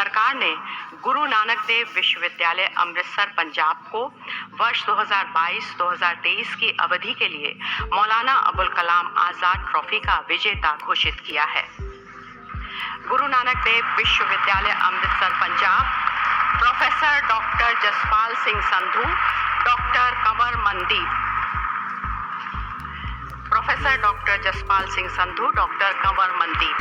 सरकार ने गुरु नानक देव विश्वविद्यालय अमृतसर, पंजाब को वर्ष 2022-2023 की अवधि के लिए मौलाना अबुल कलाम आज़ाद ट्रॉफी का विजेता घोषित किया है। गुरु नानक देव विश्वविद्यालय Amritsar, Punjab, professor doctor Jaspal Singh Sandhu, doctor Kanwar Mandeep professor doctor Jaspal Singh Sandhu, doctor Kanwar Mandeep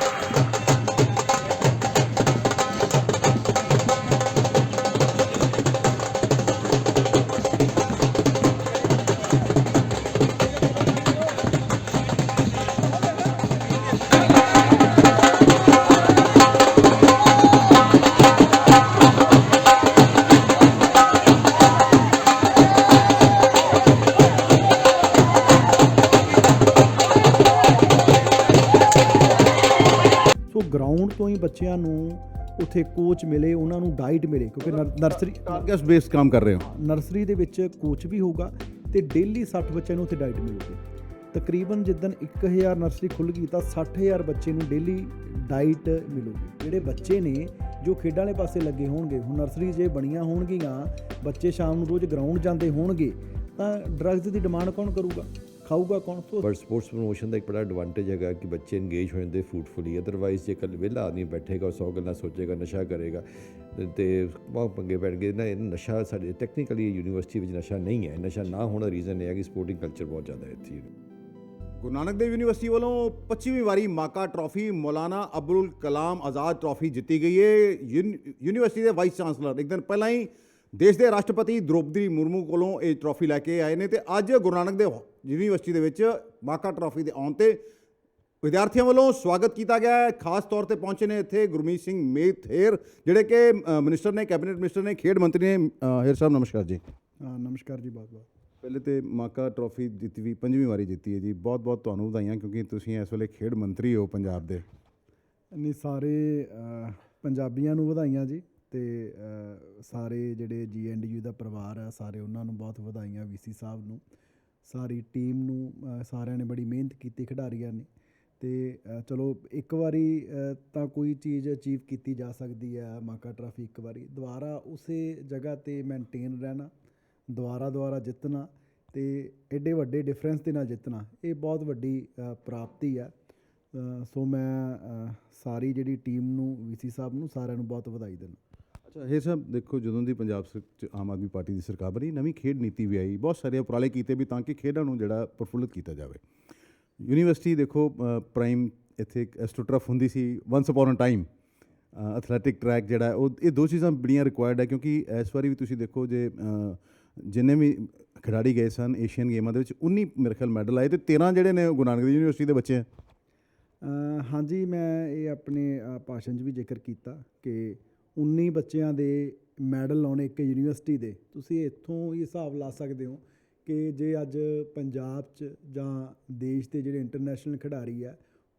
Thank you. ਬੱਚਿਆਂ ਨੂੰ ਉੱਥੇ ਕੋਚ ਮਿਲੇ ਉਹਨਾਂ ਨੂੰ ਗਾਈਡ ਮਿਲੇ ਕਿਉਂਕਿ ਨਰ- ਨਰਸਰੀ ਟਾਰਗੇਟ ਬੇਸਡ ਕੰਮ ਕਰ ਰਹੇ ਹੋ। ਨਰਸਰੀ ਦੇ ਵਿੱਚ ਕੋਚ ਵੀ ਹੋਊਗਾ ਤੇ ਡੇਲੀ 60 ਬੱਚਿਆਂ ਨੂੰ ਉੱਥੇ ਡਾਈਟ ਮਿਲੂਗੀ। ਤਕਰੀਬਨ ਜਿੱਦਣ 1000 ਨਰਸਰੀ ਖੁੱਲ ਗਈ ਤਾਂ 60000 ਬੱਚੇ ਨੂੰ ਡੇਲੀ ਡਾਈਟ ਮਿਲੂਗੀ। ਜਿਹੜੇ ਬੱਚੇ ਨੇ ਜੋ ਖੇਡਾਂ ਵਾਲੇ ਪਾਸੇ ਲੱਗੇ ਹੋਣਗੇ ਹੁਣ ਨਰਸਰੀ ਜੇ ਬਣੀਆਂ ਹੋਣਗੀਆਂ ਬੱਚੇ ਸ਼ਾਮ ਨੂੰ ਰੋਜ਼ ਗਰਾਊਂਡ ਜਾਂਦੇ ਹੋਣਗੇ ਤਾਂ ਡਰੱਗਸ ਦੀ ਡਿਮਾਂਡ ਕੌਣ ਕਰੂਗਾ? ਖਾਊਗਾ ਕੌਣ ਸੋ ਪਰ ਸਪੋਰਟਸ ਪ੍ਰੋਮੋਸ਼ਨ ਦਾ ਇੱਕ ਬੜਾ ਐਡਵਾਂਟੇਜ ਹੈਗਾ ਕਿ ਬੱਚੇ ਇੰਗੇਜ ਹੋ ਜਾਂਦੇ ਫਰੂਟਫੁਲੀ ਅਦਰਵਾਈਜ਼ ਜੇ ਕੱਲ ਵਿਹਲਾ ਆਦਮੀ ਬੈਠੇਗਾ ਉਹ ਸੌ ਗੱਲਾਂ ਸੋਚੇਗਾ ਨਸ਼ਾ ਕਰੇਗਾ ਤੇ- ਤੇ ਬਹੁਤ ਪੰਗੇ ਪੈਣ ਗਏ ਨਾ ਇਹ ਨਸ਼ਾ ਸਾਡੇ ਟੈਕਨੀਕਲੀ ਯੂਨੀਵਰਸਿਟੀ ਵਿੱਚ ਨਸ਼ਾ ਨਹੀਂ ਹੈ। ਨਸ਼ਾ ਨਾ ਹੋਣ ਦਾ ਰੀਜ਼ਨ ਇਹ ਹੈ ਕਿ ਸਪੋਰਟਿੰਗ ਕਲਚਰ ਬਹੁਤ ਜ਼ਿਆਦਾ ਹੈ ਇੱਥੇ। ਗੁਰੂ ਨਾਨਕ ਦੇਵ ਯੂਨੀਵਰਸਿਟੀ ਵੱਲੋਂ 25ਵੀਂ ਵਾਰੀ MAKA trophy Maulana Abdul Kalam Azad trophy ਜਿੱਤੀ ਗਈ ਹੈ। ਯੂਨੀ- ਯੂਨੀਵਰਸਿਟੀ ਦੇ ਵਾਈਸ ਚਾਂਸਲਰ ਇੱਕ ਦਿਨ ਪਹਿਲਾਂ ਹੀ ਦੇਸ਼ ਦੇ ਰਾਸ਼ਟਰਪਤੀ ਦ੍ਰੋਪਦੀ ਮੁਰਮੂ ਕੋਲੋਂ ਇਹ ਟਰਾਫੀ ਲੈ ਕੇ ਆਏ ਨੇ ਤੇ ਅੱਜ ਗੁਰੂ ਨਾਨਕ ਦੇਵ ਯੂਨੀਵਰਸਿਟੀ ਦੇ ਵਿੱਚ ਮਾਕਾ ਟਰਾਫੀ ਦੇ ਆਉਣ ਤੇ ਵਿਦਿਆਰਥੀਆਂ ਵੱਲੋਂ ਸਵਾਗਤ ਕੀਤਾ ਗਿਆ ਹੈ। ਖਾਸ ਤੌਰ ਤੇ ਪਹੁੰਚੇ ਨੇ ਇੱਥੇ ਗੁਰਮੀਤ ਸਿੰਘ ਮੇਥੇਰ ਜਿਹੜੇ ਕਿ ਮਿਨਿਸਟਰ ਨੇ ਕੈਬਨਿਟ ਮਿਨਿਸਟਰ ਨੇ ਖੇਡ ਮੰਤਰੀ ਨੇ। ਹੇਰ ਸਾਹਿਬ ਨਮਸਕਾਰ ਜੀ। ਨਮਸਕਾਰ ਜੀ ਬਹੁਤ ਬਹੁਤ। ਪਹਿਲੇ ਤੇ ਮਾਕਾ ਟਰਾਫੀ ਜਿੱਤੀ ਵੀ ਪੰਜਵੀਂ ਵਾਰੀ ਜਿੱਤੀ ਹੈ ਜੀ। ਬਹੁਤ ਬਹੁਤ ਤੁਹਾਨੂੰ ਵਧਾਈਆਂ ਕਿਉਂਕਿ ਤੁਸੀਂ ਇਸ ਵੇਲੇ ਖੇਡ ਮੰਤਰੀ ਹੋ ਪੰਜਾਬ ਦੇ। ਨਹੀਂ ਸਾਰੇ ਪੰਜਾਬੀਆਂ ਨੂੰ ਵਧਾਈਆਂ ਜੀ। ਅਤੇ ਸਾਰੇ ਜਿਹੜੇ ਜੀ ਐਂਡ ਯੂ ਦਾ ਪਰਿਵਾਰ ਆ, ਸਾਰੇ ਉਹਨਾਂ ਨੂੰ ਬਹੁਤ ਵਧਾਈਆਂ ਵੀ ਸੀ ਸਾਹਿਬ ਨੂੰ। ਸਾਰੀ ਟੀਮ ਨੂੰ ਸਾਰਿਆਂ ਨੇ ਬੜੀ ਮਿਹਨਤ ਕੀਤੀ ਖਿਡਾਰੀਆਂ ਨੇ। ਅਤੇ ਚਲੋ ਇੱਕ ਵਾਰੀ ਤਾਂ ਕੋਈ ਚੀਜ਼ ਅਚੀਵ ਕੀਤੀ ਜਾ ਸਕਦੀ ਹੈ ਮਾਕਾ ਟਰਾਫੀ ਇੱਕ ਵਾਰੀ। ਦੁਬਾਰਾ ਉਸੇ ਜਗ੍ਹਾ ਤੇ ਮੇਨਟੇਨ ਰਹਿਣਾ, ਦੁਬਾਰਾ ਦੁਬਾਰਾ ਜਿੱਤਣਾ ਤੇ ਐਡੇ ਵੱਡੇ ਡਿਫਰੈਂਸ ਦੇ ਨਾਲ ਜਿੱਤਣਾ, ਇਹ ਬਹੁਤ ਵੱਡੀ ਪ੍ਰਾਪਤੀ ਆ। ਸੋ ਮੈਂ ਸਾਰੀ ਜਿਹੜੀ ਟੀਮ ਨੂੰ ਵੀਸੀ ਸਾਹਿਬ ਨੂੰ ਸਾਰਿਆਂ ਨੂੰ ਬਹੁਤ ਵਧਾਈ ਦਿੰਦਾ। ਅੱਛਾ ਇਹ ਸਭ ਦੇਖੋ ਜਦੋਂ ਦੀ ਪੰਜਾਬ ਸਰ- 'ਚ ਆਮ ਆਦਮੀ ਪਾਰਟੀ ਦੀ ਸਰਕਾਰ ਬਣੀ, ਨਵੀਂ ਖੇਡ ਨੀਤੀ ਵੀ ਆਈ, ਬਹੁਤ ਸਾਰੇ ਉਪਰਾਲੇ ਕੀਤੇ ਵੀ ਤਾਂ ਕਿ ਖੇਡਾਂ ਨੂੰ ਜਿਹੜਾ ਪ੍ਰਫੁੱਲਿਤ ਕੀਤਾ ਜਾਵੇ। ਯੂਨੀਵਰਸਿਟੀ ਦੇਖੋ ਪ੍ਰਾਈਮ ਇੱਥੇ ਇੱਕ ਐਸਟ੍ਰੋਟਰਫ ਹੁੰਦੀ ਸੀ once upon a time athletic track ਜਿਹੜਾ ਉਹ, ਇਹ ਦੋ ਚੀਜ਼ਾਂ ਬੜੀਆਂ ਰਿਕੁਆਇਰਡ ਹੈ ਕਿਉਂਕਿ ਇਸ ਵਾਰੀ ਵੀ ਤੁਸੀਂ ਦੇਖੋ ਜੇ ਜਿੰਨੇ ਵੀ ਖਿਡਾਰੀ ਗਏ ਸਨ ਏਸ਼ੀਅਨ ਗੇਮਾਂ ਦੇ ਵਿੱਚ 19 ਮੇਰੇ ਖਿਆਲ ਮੈਡਲ ਆਏ ਤੇ 13 ਜਿਹੜੇ ਨੇ ਗੁਰੂ ਨਾਨਕ ਦੇਵ ਯੂਨੀਵਰਸਿਟੀ ਦੇ ਬੱਚੇ ਹੈ। ਹਾਂਜੀ, ਮੈਂ ਇਹ ਆਪਣੇ ਭਾਸ਼ਣ 'ਚ ਵੀ ਜ਼ਿਕਰ ਕੀਤਾ ਕਿ 19 ਬੱਚਿਆਂ ਦੇ ਮੈਡਲ ਆਉਣੇ ਇੱਕ ਯੂਨੀਵਰਸਿਟੀ ਦੇ। ਤੁਸੀਂ ਇੱਥੋਂ ਇਹ ਹਿਸਾਬ ਲਾ ਸਕਦੇ ਹੋ ਕਿ ਜੇ ਅੱਜ ਪੰਜਾਬ 'ਚ ਜਾਂ ਦੇਸ਼ ਦੇ ਜਿਹੜੇ ਇੰਟਰਨੈਸ਼ਨਲ ਖਿਡਾਰੀ ਆ,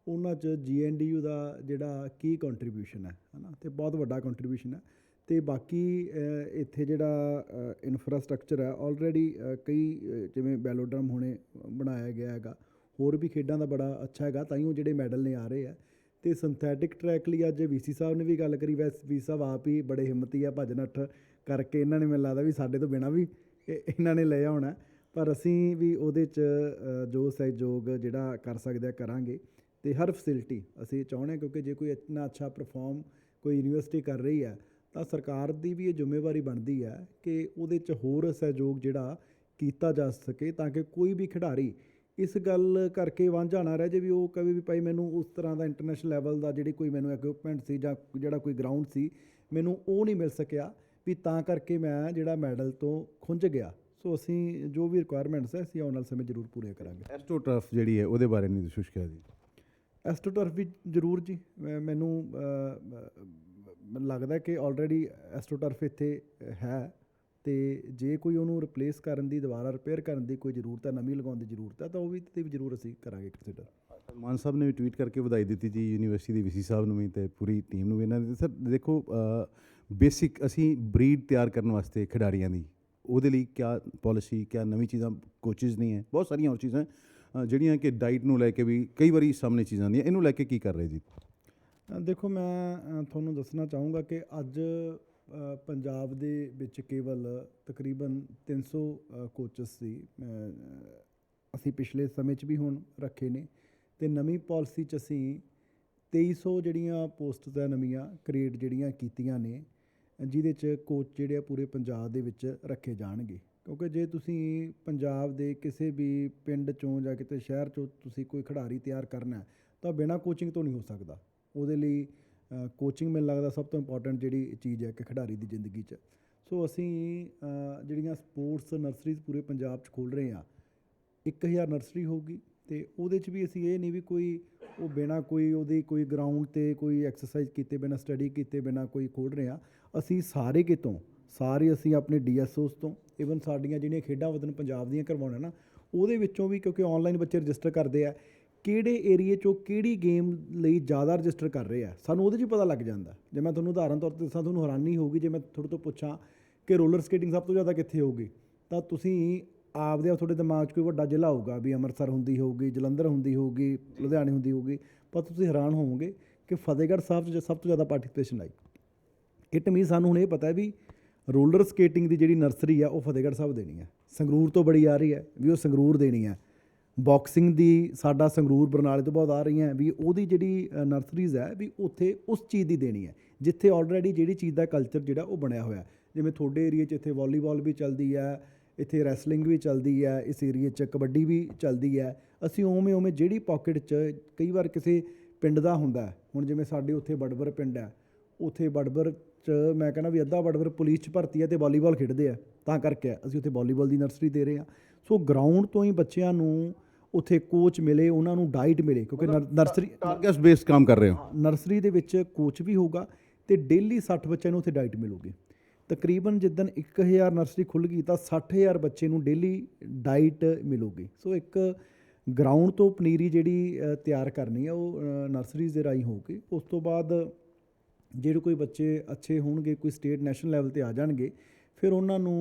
ਉਹਨਾਂ 'ਚ ਜੀਐਨਡੀਯੂ ਦਾ ਜਿਹੜਾ ਕੀ ਕੰਟਰੀਬਿਊਸ਼ਨ ਹੈ ਹਨਾ? ਤੇ ਬਹੁਤ ਵੱਡਾ ਕੰਟਰੀਬਿਊਸ਼ਨ ਹੈ ਤੇ ਬਾਕੀ ਇੱਥੇ ਜਿਹੜਾ ਇਨਫਰਾਸਟ੍ਰਕਚਰ ਹੈ ਆਲਰੇਡੀ ਕਈ ਜਿਵੇਂ ਬੈਲੋਡਰਮ ਹੋਣੇ ਬਣਾਇਆ ਗਿਆ ਹੈਗਾ, ਹੋਰ ਵੀ ਖੇਡਾਂ ਦਾ ਬੜਾ ਅੱਛਾ ਹੈਗਾ, ਤਾਂ ਹੀ ਉਹ ਜਿਹੜੇ ਮੈਡਲ ਨੇ ਆ ਰਹੇ ਆ। ਤੇ ਸਿੰਥੈਟਿਕ ਟਰੈਕ ਲਈ ਅੱਜ ਵੀਸੀ ਸਾਹਿਬ ਨੇ ਵੀ ਗੱਲ ਕਰੀ। ਵੈਸ ਵੀ ਸਾਹਿਬ ਆਪ ਹੀ ਬੜੇ ਹਿੰਮਤੀ ਆ ਭੱਜ ਨੱਠ ਕਰਕੇ ਇਹਨਾਂ ਨੇ, ਮੈਨੂੰ ਲੱਗਦਾ ਵੀ ਸਾਡੇ ਤੋਂ ਬਿਨਾ ਵੀ ਇਹਨਾਂ ਨੇ ਲਿਆ ਹੋਣਾ ਪਰ ਅਸੀਂ ਵੀ ਉਹਦੇ 'ਚ ਜੋ ਸਹਿਯੋਗ ਜਿਹੜਾ ਕਰ ਸਕਦੇ ਆ, ਕਰਾਂਗੇ। ਤੇ ਹਰ ਫੈਸਿਲਿਟੀ ਅਸੀਂ ਚਾਹੁੰਦੇ ਹਾਂ ਕਿਉਂਕਿ ਜੇ ਕੋਈ ਇਤਨਾ ਅੱਛਾ ਪਰਫਾਰਮ ਕੋਈ ਯੂਨੀਵਰਸਿਟੀ ਕਰ ਰਹੀ ਹੈ ਤਾਂ ਸਰਕਾਰ ਦੀ ਵੀ ਇਹ ਜ਼ਿੰਮੇਵਾਰੀ ਬਣਦੀ ਹੈ ਕਿ ਉਹਦੇ 'ਚ ਹੋਰ ਸਹਿਯੋਗ ਜਿਹੜਾ ਕੀਤਾ ਜਾ ਸਕੇ, ਤਾਂ ਕਿ ਕੋਈ ਵੀ ਖਿਡਾਰੀ ਇਸ ਗੱਲ ਕਰਕੇ ਵਾਂਝਾ ਨਾ ਰਹਿ ਜੇ ਵੀ ਉਹ ਕਵੇ ਵੀ ਭਾਈ ਮੈਨੂੰ ਉਸ ਤਰ੍ਹਾਂ ਦਾ ਇੰਟਰਨੈਸ਼ਨਲ ਲੈਵਲ ਦਾ ਜਿਹੜੀ ਕੋਈ ਮੈਨੂੰ ਇਕਵਿਪਮੈਂਟ ਸੀ ਜਾਂ ਜਿਹੜਾ ਕੋਈ ਗਰਾਊਂਡ ਸੀ ਮੈਨੂੰ ਉਹ ਨਹੀਂ ਮਿਲ ਸਕਿਆ ਵੀ ਤਾਂ ਕਰਕੇ ਮੈਂ ਜਿਹੜਾ ਮੈਡਲ ਤੋਂ ਖੁੰਝ ਗਿਆ। ਸੋ ਅਸੀਂ ਜੋ ਵੀ ਰਿਕੁਆਇਰਮੈਂਟਸ ਹੈ ਅਸੀਂ ਆਉਣ ਵਾਲੇ ਸਮੇਂ ਜ਼ਰੂਰ ਪੂਰੇ ਕਰਾਂਗੇ। ਐਸਟ੍ਰੋਟਰਫ ਜਿਹੜੀ ਹੈ ਉਹਦੇ ਬਾਰੇ ਨਹੀਂ ਤੁਸੀਂ ਕਿਹਾ ਜੀ। ਐਸਟ੍ਰੋਟਰਫ ਵੀ ਜ਼ਰੂਰ ਜੀ ਮੈਨੂੰ ਲੱਗਦਾ ਕਿ ਆਲਰੇਡੀ ਐਸਟ੍ਰੋਟਰਫ ਇੱਥੇ ਹੈ। ਤੇ ਜੇ ਕੋਈ ਉਹਨੂੰ ਰਿਪਲੇਸ ਕਰਨ ਦੀ ਦੁਬਾਰਾ ਰਿਪੇਅਰ ਕਰਨ ਦੀ ਕੋਈ ਜ਼ਰੂਰਤ ਹੈ ਨਵੀਂ ਲਗਾਉਣ ਦੀ ਜ਼ਰੂਰਤ ਹੈ ਤਾਂ ਉਹ ਵੀ ਤੇ ਵੀ ਜ਼ਰੂਰ ਅਸੀਂ ਕਰਾਂਗੇ ਕੰਸੀਡਰ ਮਾਨ ਸਾਹਿਬ ਨੇ ਵੀ ਟਵੀਟ ਕਰਕੇ ਵਧਾਈ ਦਿੱਤੀ ਜੀ ਯੂਨੀਵਰਸਿਟੀ ਦੇ ਵੀਸੀ ਸਾਹਿਬ ਨੂੰ ਵੀ ਤੇ ਪੂਰੀ ਟੀਮ ਨੂੰ ਵੀ ਇਹਨਾਂ ਦੀ। ਸਰ ਦੇਖੋ ਬੇਸਿਕ ਅਸੀਂ ਬਰੀਡ ਤਿਆਰ ਕਰਨ ਵਾਸਤੇ ਖਿਡਾਰੀਆਂ ਦੀ ਉਹਦੇ ਲਈ ਕਿਆ ਪਾਲਿਸੀ ਕਿਆ ਨਵੀਂ ਚੀਜ਼ਾਂ ਕੋਚਿਸ ਨਹੀਂ ਹੈ ਬਹੁਤ ਸਾਰੀਆਂ ਹੋਰ ਚੀਜ਼ਾਂ ਜਿਹੜੀਆਂ ਕਿ ਡਾਈਟ ਨੂੰ ਲੈ ਕੇ ਵੀ ਕਈ ਵਾਰੀ ਸਾਹਮਣੇ ਚੀਜ਼ਾਂ ਆਉਂਦੀਆਂ ਇਹਨੂੰ ਲੈ ਕੇ ਕੀ ਕਰ ਰਹੇ ਜੀ? ਦੇਖੋ ਮੈਂ ਤੁਹਾਨੂੰ ਦੱਸਣਾ ਚਾਹੂੰਗਾ ਕਿ ਅੱਜ ਪੰਜਾਬ ਦੇ ਵਿੱਚ ਕੇਵਲ ਤਕਰੀਬਨ 300 ਕੋਚਸ ਸੀ। ਅਸੀਂ ਪਿਛਲੇ ਸਮੇਂ 'ਚ ਵੀ ਹੁਣ ਰੱਖੇ ਨੇ। ਤੇ ਨਵੀਂ ਪਾਲਿਸੀ 'ਚ ਅਸੀਂ 2300 ਜਿਹੜੀਆਂ ਪੋਸਟਸ ਆ ਨਵੀਆਂ ਕ੍ਰੀਏਟ ਜਿਹੜੀਆਂ ਕੀਤੀਆਂ ਨੇ, ਜਿਹਦੇ 'ਚ ਕੋਚ ਜਿਹੜੇ ਆ ਪੂਰੇ ਪੰਜਾਬ ਦੇ ਵਿੱਚ ਰੱਖੇ ਜਾਣਗੇ। ਕਿਉਂਕਿ ਜੇ ਤੁਸੀਂ ਪੰਜਾਬ ਦੇ ਕਿਸੇ ਵੀ ਪਿੰਡ 'ਚੋਂ ਜਾਂ ਕਿਤੇ ਸ਼ਹਿਰ 'ਚੋਂ ਤੁਸੀਂ ਕੋਈ ਖਿਡਾਰੀ ਤਿਆਰ ਕਰਨਾ ਤਾਂ ਬਿਨਾਂ ਕੋਚਿੰਗ ਤੋਂ ਨਹੀਂ ਹੋ ਸਕਦਾ। ਉਹਦੇ ਲਈ ਕੋਚਿੰਗ ਮੈਨੂੰ ਲੱਗਦਾ ਸਭ ਤੋਂ ਇੰਪੋਰਟੈਂਟ ਜਿਹੜੀ ਚੀਜ਼ ਹੈ ਇੱਕ ਖਿਡਾਰੀ ਦੀ ਜ਼ਿੰਦਗੀ 'ਚ। ਸੋ ਅਸੀਂ ਜਿਹੜੀਆਂ ਸਪੋਰਟਸ ਨਰਸਰੀਜ਼ ਪੂਰੇ ਪੰਜਾਬ 'ਚ ਖੋਲ ਰਹੇ ਹਾਂ 1000 ਨਰਸਰੀ ਹੋਊਗੀ ਤੇ ਉਹਦੇ 'ਚ ਵੀ ਅਸੀਂ ਇਹ ਨਹੀਂ ਵੀ ਕੋਈ ਉਹ ਬਿਨਾ ਕੋਈ ਉਹਦੀ ਕੋਈ ਗਰਾਊਂਡ ਤੇ ਕੋਈ ਐਕਸਰਸਾਈਜ਼ ਕੀਤੇ ਬਿਨਾ ਸਟੱਡੀ ਕੀਤੇ ਬਿਨਾ ਕੋਈ ਖੋਲ ਰਹੇ ਹਾਂ। ਅਸੀਂ ਸਾਰੇ ਕਿਤੋਂ, ਸਾਰੇ ਅਸੀਂ ਆਪਣੇ ਡੀਐਸਓਸ ਤੋਂ ਇਵਨ ਸਾਡੀਆਂ ਜਿਹੜੀਆਂ ਖੇਡਾਂ ਵਤਨ ਪੰਜਾਬ ਦੀਆਂ ਕਰਵਾਉਣਾ ਨਾ, ਉਹਦੇ ਵਿੱਚੋਂ ਵੀ ਕਿਉਂਕਿ ਆਨਲਾਈਨ ਬੱਚੇ ਰਜਿਸਟਰ ਕਰਦੇ ਆ ਕਿਹੜੇ ਏਰੀਏ 'ਚੋਂ ਕਿਹੜੀ ਗੇਮ ਲਈ ਜ਼ਿਆਦਾ ਰਜਿਸਟਰ ਕਰ ਰਹੇ ਆ? ਸਾਨੂੰ ਉਹਦੇ 'ਚ ਹੀ ਪਤਾ ਲੱਗ ਜਾਂਦਾ। ਜੇ ਮੈਂ ਤੁਹਾਨੂੰ ਉਦਾਹਰਨ ਤੌਰ ਤੇ ਦੱਸਾਂ, ਤੁਹਾਨੂੰ ਹੈਰਾਨੀ ਹੋਊਗੀ ਜੇ ਮੈਂ ਤੁਹਾਡੇ ਤੋਂ ਪੁੱਛਾਂ ਕਿ ਰੋਲਰ ਸਕੇਟਿੰਗ ਸਭ ਤੋਂ ਜ਼ਿਆਦਾ ਕਿੱਥੇ ਹੋਊਗੀ, ਤਾਂ ਤੁਸੀਂ ਆਪਦੇ ਆਪ ਤੁਹਾਡੇ ਦਿਮਾਗ 'ਚ ਕੋਈ ਵੱਡਾ ਜ਼ਿਲ੍ਹਾ ਹੋਊਗਾ ਵੀ ਅੰਮ੍ਰਿਤਸਰ ਹੁੰਦੀ ਹੋਊਗੀ, ਜਲੰਧਰ ਹੁੰਦੀ ਹੋਊਗੀ, ਲੁਧਿਆਣੇ ਹੁੰਦੀ ਹੋਊਗੀ, ਪਰ ਤੁਸੀਂ ਹੈਰਾਨ ਹੋਵੋਗੇ ਕਿ ਫਤਿਹਗੜ੍ਹ ਸਾਹਿਬ 'ਚ ਸਭ ਤੋਂ ਜ਼ਿਆਦਾ ਪਾਰਟਿਸਪੇਸ਼ਨ ਆਈ ਇਟ ਮੀਨ ਸਾਨੂੰ ਹੁਣ ਇਹ ਪਤਾ ਹੈ ਵੀ ਰੋਲਰ ਸਕੇਟਿੰਗ ਦੀ ਜਿਹੜੀ ਨਰਸਰੀ ਆ, ਉਹ ਫਤਿਹਗੜ੍ਹ ਸਾਹਿਬ ਦੇਣੀ ਹੈ ਸੰਗਰੂਰ ਤੋਂ ਬੜੀ ਆ ਰਹੀ ਹੈ, ਵੀ ਉਹ ਸੰਗਰੂਰ ਦੇਣੀ ਹੈ ਬਾਕਸਿੰਗ ਦੀ ਸਾਡਾ ਸੰਗਰੂਰ ਬਰਨਾਲੇ ਤੋਂ ਬਹੁਤ ਆ ਰਹੀਆਂ ਵੀ ਉਹਦੀ ਜਿਹੜੀ ਨਰਸਰੀਜ਼ ਹੈ ਵੀ ਉੱਥੇ ਉਸ ਚੀਜ਼ ਦੀ ਦੇਣੀ ਹੈ, ਜਿੱਥੇ ਆਲਰੇਡੀ ਜਿਹੜੀ ਚੀਜ਼ ਦਾ ਕਲਚਰ ਜਿਹੜਾ ਉਹ ਬਣਿਆ ਹੋਇਆ ਜਿਵੇਂ ਤੁਹਾਡੇ ਏਰੀਆ 'ਚ ਇੱਥੇ ਵਾਲੀਬਾਲ ਵੀ ਚੱਲਦੀ ਹੈ, ਇੱਥੇ ਰੈਸਲਿੰਗ ਵੀ ਚੱਲਦੀ ਹੈ, ਇਸ ਏਰੀਆ 'ਚ ਕਬੱਡੀ ਵੀ ਚੱਲਦੀ ਹੈ। ਅਸੀਂ ਉਵੇਂ ਉਵੇਂ ਜਿਹੜੀ ਪਾਕਟ 'ਚ ਕਈ ਵਾਰ ਕਿਸੇ ਪਿੰਡ ਦਾ ਹੁੰਦਾ ਹੁਣ ਜਿਵੇਂ ਸਾਡੇ ਉੱਥੇ ਬੜਬਰ ਪਿੰਡ ਹੈ, ਉੱਥੇ ਬੜਬਰ ਚ ਮੈਂ ਕਹਿੰਦਾ ਵੀ ਅੱਧਾ ਬੜਬਰ ਪੁਲਿਸ ਚ ਭਰਤੀ ਹੈ ਤੇ ਵਾਲੀਬਾਲ ਖੇਡਦੇ ਆ ਤਾਂ ਕਰਕੇ ਅਸੀਂ ਉੱਥੇ ਵਾਲੀਬਾਲ ਦੀ ਨਰਸਰੀ ਦੇ ਰਹੇ ਹਾਂ। ਸੋ ਗਰਾਊਂਡ ਤੋਂ ਹੀ ਬੱਚਿਆਂ ਨੂੰ ਉੱਥੇ ਕੋਚ ਮਿਲੇ ਉਹਨਾਂ ਨੂੰ ਡਾਈਟ ਮਿਲੇ ਕਿਉਂਕਿ ਨਰ- ਨਰਸਰੀ ਟਾਰਗੇਟਸ ਬੇਸਡ ਕੰਮ ਕਰ ਰਹੇ ਹੋ। ਨਰਸਰੀ ਦੇ ਵਿੱਚ ਕੋਚ ਵੀ ਹੋਊਗਾ ਤੇ ਡੇਲੀ 60 ਬੱਚਿਆਂ ਨੂੰ ਉੱਥੇ ਡਾਈਟ ਮਿਲੂਗੀ। ਤਕਰੀਬਨ ਜਿੱਦਨ 1000 ਨਰਸਰੀ ਖੁੱਲ ਗਈ ਤਾਂ 60000 ਬੱਚੇ ਨੂੰ ਡੇਲੀ ਡਾਈਟ ਮਿਲੂਗੀ। ਸੋ ਇੱਕ ਗਰਾਊਂਡ ਤੋਂ ਪਨੀਰੀ ਜਿਹੜੀ ਤਿਆਰ ਕਰਨੀ ਆ ਉਹ ਨਰਸਰੀਜ਼ ਦੇ ਰਾਹੀਂ ਹੋਊਗੀ। ਉਸ ਤੋਂ ਬਾਅਦ ਜਿਹੜੇ ਕੋਈ ਬੱਚੇ ਅੱਛੇ ਹੋਣਗੇ ਕੋਈ ਸਟੇਟ ਨੈਸ਼ਨਲ ਲੈਵਲ ਤੇ ਆ ਜਾਣਗੇ ਫਿਰ ਉਹਨਾਂ ਨੂੰ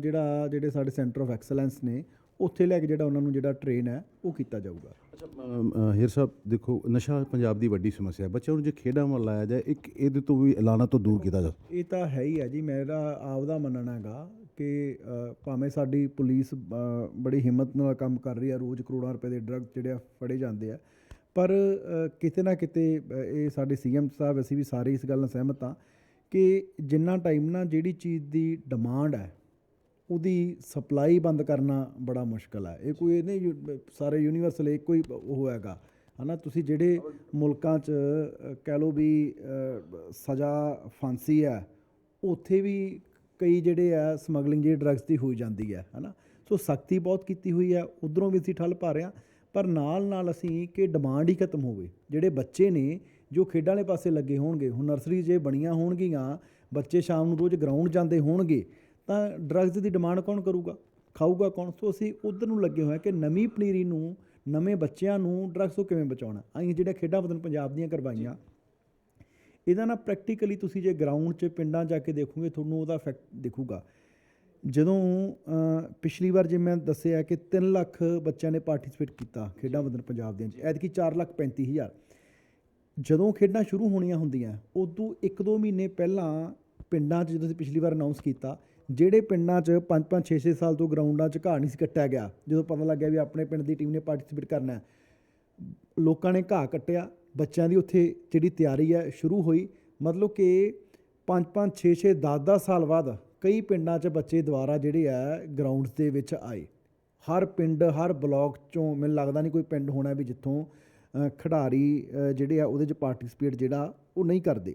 ਜਿਹੜਾ ਜਿਹੜੇ ਸਾਡੇ ਸੈਂਟਰ ਆਫ ਐਕਸਲੈਂਸ ਨੇ ਉੱਥੇ ਲੈ ਕੇ ਜਿਹੜਾ ਉਹਨਾਂ ਨੂੰ ਜਿਹੜਾ ਟ੍ਰੇਨ ਹੈ ਉਹ ਕੀਤਾ ਜਾਊਗਾ। ਅੱਛਾ ਹੀਰ ਸਾਹਿਬ ਦੇਖੋ ਨਸ਼ਾ ਪੰਜਾਬ ਦੀ ਵੱਡੀ ਸਮੱਸਿਆ ਹੈ। ਬੱਚਿਆਂ ਨੂੰ ਜੇ ਖੇਡਾਂ ਵੱਲ ਲਾਇਆ ਜਾਏ ਇੱਕ ਇਹਦੇ ਤੋਂ ਵੀ ਐਲਾਨਾ ਤੋਂ ਦੂਰ ਕੀਤਾ ਜਾ ਇਹ ਤਾਂ ਹੈ ਹੀ ਹੈ ਜੀ। ਮੇਰਾ ਆਪਦਾ ਮੰਨਣਾ ਹੈਗਾ ਕਿ ਭਾਵੇਂ ਸਾਡੀ ਪੁਲਿਸ ਬੜੀ ਹਿੰਮਤ ਨਾਲ ਕੰਮ ਕਰ ਰਹੀ ਹੈ ਰੋਜ਼ ਕਰੋੜਾਂ ਰੁਪਏ ਦੇ ਡਰੱਗ ਜਿਹੜੇ ਆ ਫੜੇ ਜਾਂਦੇ ਆ ਪਰ ਕਿਤੇ ਨਾ ਕਿਤੇ ਇਹ ਸਾਡੇ ਸੀਐਮ ਸਾਹਿਬ ਅਸੀਂ ਵੀ ਸਾਰੇ ਇਸ ਗੱਲ ਨਾਲ ਸਹਿਮਤ ਹਾਂ ਕਿ ਜਿੰਨਾ ਟਾਈਮ ਨਾ ਜਿਹੜੀ ਚੀਜ਼ ਦੀ ਡਿਮਾਂਡ ਹੈ ਉਹਦੀ ਸਪਲਾਈ ਬੰਦ ਕਰਨਾ ਬੜਾ ਮੁਸ਼ਕਲ ਹੈ ਇਹ ਕੋਈ ਇਹ ਨਹੀਂ ਯੂ- ਸਾਰੇ ਯੂਨੀਵਰਸਲ ਇੱਕੋ ਹੀ ਉਹ ਹੈਗਾ। ਹਨਾ, ਤੁਸੀਂ ਜਿਹੜੇ ਮੁਲਕਾਂ 'ਚ ਕਹਿ ਲਓ ਵੀ ਸਜ਼ਾ ਫਾਂਸੀ ਹੈ, ਉੱਥੇ ਵੀ ਕਈ ਜਿਹੜੇ ਆ ਸਮਗਲਿੰਗ ਜਿਹੜੀ ਡਰੱਗਸ ਦੀ ਹੋਈ ਜਾਂਦੀ ਹੈ, ਹਨਾ। ਸੋ ਸਖਤੀ ਬਹੁਤ ਕੀਤੀ ਹੋਈ ਹੈ, ਉਧਰੋਂ ਵੀ ਅਸੀਂ ਠੱਲ ਪਾ ਰਹੇ ਹਾਂ। ਪਰ ਨਾਲ ਨਾਲ ਅਸੀਂ ਕਿ ਡਿਮਾਂਡ ਹੀ ਖਤਮ ਹੋਵੇ, ਜਿਹੜੇ ਬੱਚੇ ਨੇ, ਜੋ ਖੇਡਾਂ ਵਾਲੇ ਪਾਸੇ ਲੱਗੇ ਹੋਣਗੇ, ਹੁਣ ਨਰਸਰੀ ਜੇ ਬਣੀਆਂ ਹੋਣਗੀਆਂ, ਬੱਚੇ ਸ਼ਾਮ ਨੂੰ ਰੋਜ਼ ਗਰਾਊਂਡ ਜਾਂਦੇ ਹੋਣਗੇ ਤਾਂ ਡਰੱਗਸ ਦੀ ਡਿਮਾਂਡ ਕੌਣ ਕਰੂਗਾ? ਖਾਊਗਾ ਕੌਣ? ਸੋ ਅਸੀਂ ਉਧਰ ਨੂੰ ਲੱਗੇ ਹੋਏ ਕਿ ਨਵੀਂ ਪਨੀਰੀ ਨੂੰ ਨਵੇਂ ਬੱਚਿਆਂ ਨੂੰ ਡਰੱਗਸ ਤੋਂ ਕਿਵੇਂ ਬਚਾਉਣਾ? ਅਸੀਂ ਜਿਹੜੇ ਖੇਡਾਂ ਵਤਨ ਪੰਜਾਬ ਦੀਆਂ ਕਰਵਾਈਆਂ ਇਹਦਾ ਨਾ ਪ੍ਰੈਕਟੀਕਲੀ ਤੁਸੀਂ ਜੇ ਗਰਾਊਂਡ 'ਚ ਪਿੰਡਾਂ ਜਾ ਕੇ ਦੇਖੋਗੇ ਤੁਹਾਨੂੰ ਉਹਦਾ ਇਫੈਕਟ ਦਿਖੂਗਾ। ਜਦੋਂ ਪਿਛਲੀ ਵਾਰ ਜੇ ਮੈਂ ਦੱਸਿਆ ਕਿ 3 ਲੱਖ ਬੱਚਿਆਂ ਨੇ ਪਾਰਟਿਸਿਪੇਟ ਕੀਤਾ ਖੇਡਾਂ ਵਤਨ ਪੰਜਾਬ ਦੀਆਂ 'ਚ ਐਤਕੀ 4 ਲੱਖ 35 ਹਜ਼ਾਰ। ਜਦੋਂ ਖੇਡਾਂ ਸ਼ੁਰੂ ਹੋਣੀਆਂ ਹੁੰਦੀਆਂ ਉਦੋਂ 1-2 ਮਹੀਨੇ ਪਹਿਲਾਂ ਪਿੰਡਾਂ 'ਚ ਜਦੋਂ ਅਸੀਂ ਪਿਛਲੀ ਵਾਰ ਅਨਾਉਂਸ ਕੀਤਾ ਜਿਹੜੇ ਪਿੰਡਾਂ 'ਚ 5-5 6-6 ਸਾਲ ਤੋਂ ਗਰਾਊਂਡਾਂ 'ਚ ਘਾਹ ਨਹੀਂ ਸੀ ਕੱਟਿਆ ਗਿਆ, ਜਦੋਂ ਪਤਾ ਲੱਗਿਆ ਵੀ ਆਪਣੇ ਪਿੰਡ ਦੀ ਟੀਮ ਨੇ ਪਾਰਟਿਸਿਪੇਟ ਕਰਨਾ ਲੋਕਾਂ ਨੇ ਘਾਹ ਕੱਟਿਆ, ਬੱਚਿਆਂ ਦੀ ਉੱਥੇ ਜਿਹੜੀ ਤਿਆਰੀ ਹੈ ਸ਼ੁਰੂ ਹੋਈ, ਮਤਲਬ ਕਿ 5-5 6-6 10-10 ਸਾਲ ਬਾਅਦ ਕਈ ਪਿੰਡਾਂ 'ਚ ਬੱਚੇ ਦੁਬਾਰਾ ਜਿਹੜੇ ਆ ਗਰਾਊਂਡਸ ਦੇ ਵਿੱਚ ਆਏ। ਹਰ ਪਿੰਡ, ਹਰ ਬਲਾਕ ਚੋਂ ਮੈਨੂੰ ਲੱਗਦਾ ਨਹੀਂ ਕੋਈ ਪਿੰਡ ਹੋਣਾ ਵੀ ਜਿੱਥੋਂ ਖਿਡਾਰੀ ਜਿਹੜੇ ਆ ਉਹਦੇ 'ਚ ਪਾਰਟਿਸਿਪੇਟ ਜਿਹੜਾ ਉਹ ਨਹੀਂ ਕਰਦੇ।